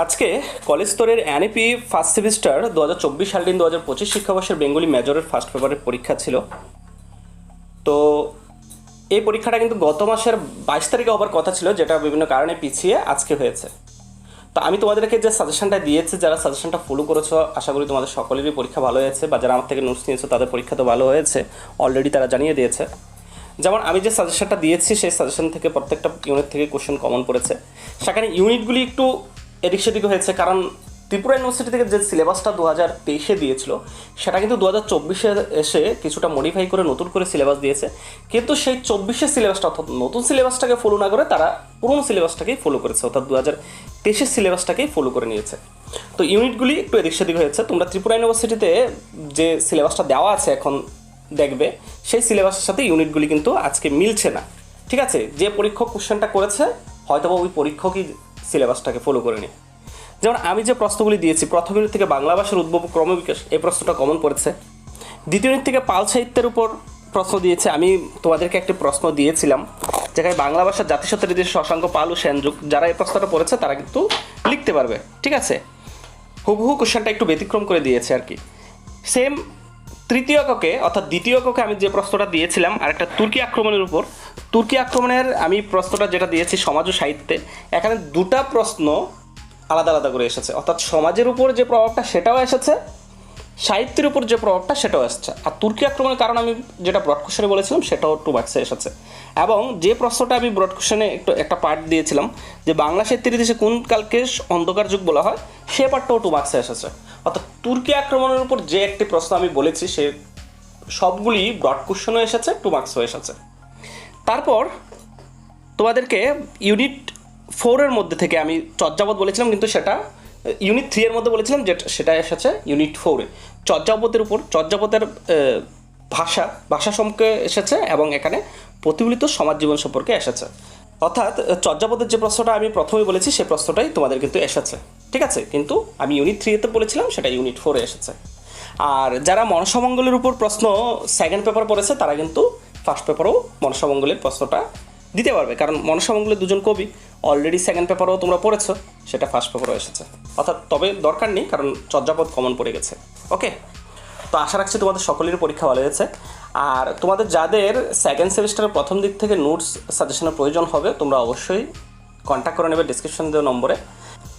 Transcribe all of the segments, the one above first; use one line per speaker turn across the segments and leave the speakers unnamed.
আজকে কলেজ স্তরের NAP first semester দু হাজার চব্বিশ সাল দিন দু হাজার পঁচিশ শিক্ষাবর্ষের বেঙ্গলি মেজরের ফার্স্ট পেপারের পরীক্ষা ছিল। তো এই পরীক্ষাটা কিন্তু গত মাসের বাইশ তারিখে হবার কথা ছিল, যেটা বিভিন্ন কারণে পিছিয়ে আজকে হয়েছে। তো আমি তোমাদেরকে যে সাজেশনটা দিয়েছি, যারা সাজেশনটা ফলো করেছ, আশা করি তোমাদের সকলেরই পরীক্ষা ভালো হয়েছে, বা যারা আমার থেকে নোটস নিয়েছো, তাদের পরীক্ষা তো ভালো হয়েছে অলরেডি তারা জানিয়ে দিয়েছে। যেমন আমি যে সাজেশনটা দিয়েছি, সেই সাজেশন থেকে প্রত্যেকটা ইউনিট থেকে কোশ্চেন কমন পড়েছে। সেখানে ইউনিটগুলি একটু এদিক সেদিক হয়েছে, কারণ ত্রিপুরা ইউনিভার্সিটি থেকে যে সিলেবাসটা দু হাজার তেইশে দিয়েছিল, সেটা কিন্তু দু হাজার চব্বিশে এসে কিছুটা মডিফাই করে নতুন করে সিলেবাস দিয়েছে। কিন্তু সেই চব্বিশের সিলেবাসটা অর্থাৎ নতুন সিলেবাসটাকে ফলো না করে, তারা পুরনো সিলেবাসটাকেই ফলো করেছে, অর্থাৎ দু হাজার তেইশের সিলেবাসটাকেই ফলো করে নিয়েছে। তো ইউনিটগুলি একটু এদিক সেদিক হয়েছে। তোমরা ত্রিপুরা ইউনিভার্সিটিতে যে সিলেবাসটা দেওয়া আছে এখন দেখবে, সেই সিলেবাসের সাথে ইউনিটগুলি কিন্তু আজকে মিলছে না। ঠিক আছে? যে পরীক্ষক কোশ্চেনটা করেছে হয়তো ওই পরীক্ষকই সিলেবাসটাকে ফলো করে নি যেমন আমি যে প্রশ্নগুলি দিয়েছি, প্রথম ইউনিট থেকে বাংলা ভাষার উদ্ভব ক্রমবিকাশ এই প্রশ্নটা কমন পড়েছে। দ্বিতীয় ইউনিট থেকে পাল সাহিত্যের উপর প্রশ্ন দিয়েছে, আমি তোমাদেরকে একটি প্রশ্ন দিয়েছিলাম, যেখানে বাংলা ভাষার জাতিসত্ত্বের রীতি শশাঙ্ক, পাল ও সেনযুগ, যারা এই প্রশ্নটা পড়েছে, তারা কিন্তু লিখতে পারবে, ঠিক আছে? হুবহু কোশ্চেনটা একটু ব্যতিক্রম করে দিয়েছে আর কি। সেম তৃতীয় এককে অর্থাৎ দ্বিতীয় এককে আমি যে প্রশ্নটা দিয়েছিলাম, আর একটা তুর্কি আক্রমণের উপর, তুর্কি আক্রমণের আমি প্রশ্নটা যেটা দিয়েছি সমাজ ও সাহিত্যে, এখানে দুটা প্রশ্ন আলাদা আলাদা করে এসেছে। অর্থাৎ সমাজের উপর যে প্রভাবটা সেটাও এসেছে, সাহিত্যের উপর যে প্রভাবটা সেটাও এসেছে। আর তুর্কি আক্রমণের কারণ আমি যেটা ব্রড কোশ্চেনে বলেছিলাম, সেটাও টু মার্কসে এসেছে। এবং যে প্রশ্নটা আমি ব্রড কোশ্চেনে একটু, একটা পার্ট দিয়েছিলাম, যে বাংলা সাহিত্যের ইতিহাসে কোন কালকে অন্ধকার যুগ বলা হয়, সে পার্টটাও টু মার্কসে এসেছে। অর্থাৎ তুর্কি আক্রমণের উপর যে একটি প্রশ্ন আমি বলেছি, সে সবগুলি ব্রড কোশ্চেনও এসেছে, টু মার্কসও এসেছে। তারপর তোমাদেরকে ইউনিট ফোরের মধ্যে থেকে আমি চর্যাপদ বলেছিলাম, কিন্তু সেটা ইউনিট থ্রি এর মধ্যে বলেছিলাম, যে সেটা এসেছে ইউনিট ফোরে চর্যাপদের উপর, চর্যাপদের ভাষা ভাষা সম্পর্কে এসেছে এবং এখানে প্রতিফলিত সমাজ জীবন সম্পর্কে এসেছে। অর্থাৎ চর্যাপদের যে প্রশ্নটা আমি প্রথমে বলেছি সেই প্রশ্নটাই তোমাদের কিন্তু এসেছে। ঠিক আছে? কিন্তু আমি ইউনিট থ্রিতে বলেছিলাম, সেটা ইউনিট ফোরে এসেছে। আর যারা মনসামঙ্গলের উপর প্রশ্ন সেকেন্ড পেপার পড়েছে, তারা কিন্তু ফার্স্ট পেপারও মনসামঙ্গলের প্রশ্নটা দিতে পারবে, কারণ মনসামঙ্গলের দুজন কবি অলরেডি সেকেন্ড পেপারও তোমরা পড়েছো, সেটা ফার্স্ট পেপারও এসেছে। অর্থাৎ তবে দরকার নেই, কারণ চর্যাপদ কমন পড়ে গেছে। ওকে তো আশা রাখছি তোমাদের সকলেরই পরীক্ষা ভালো হয়েছে। আর তোমাদের যাদের সেকেন্ড সেমিস্টারের প্রথম দিক থেকে নোটস সাজেশনের প্রয়োজন হবে, তোমরা অবশ্যই কন্ট্যাক্ট করে নেবে ডিসক্রিপশন দেওয়া নম্বরে।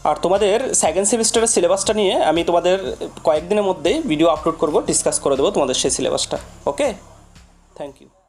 আর তোমাদের সেকেন্ড সেমিস্টারের সিলেবাসটা নিয়ে আমি তোমাদের কয়েকদিনের মধ্যেই ভিডিও আপলোড করব ডিসকাস করে দেবো তোমাদের সেই সিলেবাসটা ওকে থ্যাংক ইউ